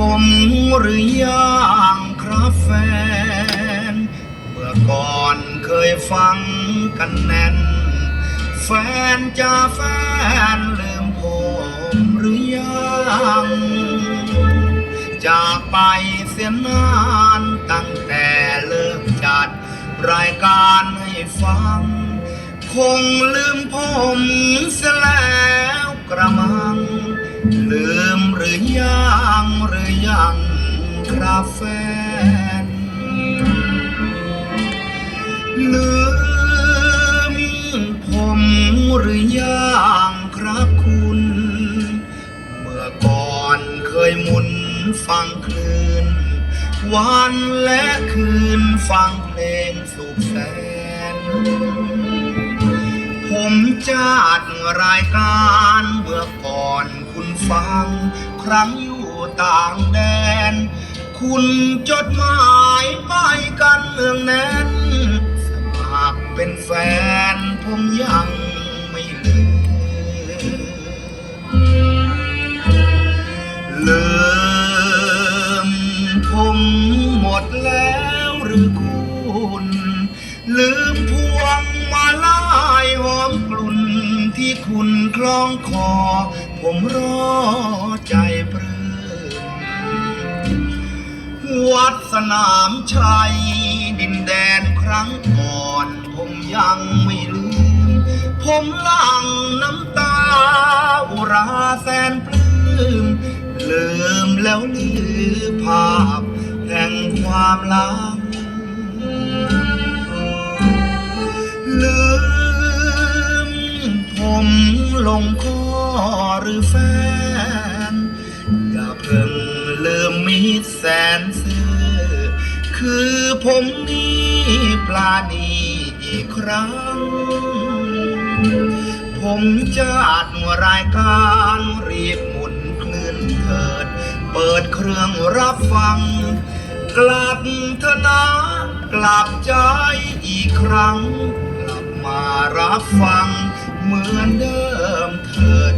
ผมหรือยังครับแฟน เมื่อก่อนเคยฟังกันแน่น แฟนจะแฟนลืมผมหรือยังจากไปเสียนานตั้งแต่เริ่มจัด รายการให้ฟัง คงลืมผมเสียแล้วกระมัง ลืมหรือยังหรือยังครับแฟน ลืมผมหรือยังครับคุณ เมื่อก่อนเคยมุนฟังคลื่นวันและคืนฟังเพลงสุขแสน ผมจัดรายการเมื่อก่อน ฟัง ครั้งอยู่ต่างแดน คุณจดหมายไปกันเนืองแน่น สมัครเป็นแฟนผมยังไม่ลืมลืมผมหมดแล้วหรือคุณ คุณคล้องคอ ผมรอใจปลื้มวัดสนามชัย ดินแดนครั้งก่อน ผมยังไม่ลืม ผมหลังน้ำตา อุราแสนปลื้มลืมแล้วลือภาพ แห่งความหลัง ลงคอหรือแฟน อย่าเพิ่งลืมมิตรแสนซื่อคือผมนี่ปลาณีอีกครั้ง ผมจะอัดรายการรีบหมุนคลื่นเถิด เปิดเครื่องรับฟัง กลับเถอะนะกลับใจอีกครั้ง กลับมารับฟัง เหมือนเดิมเถิด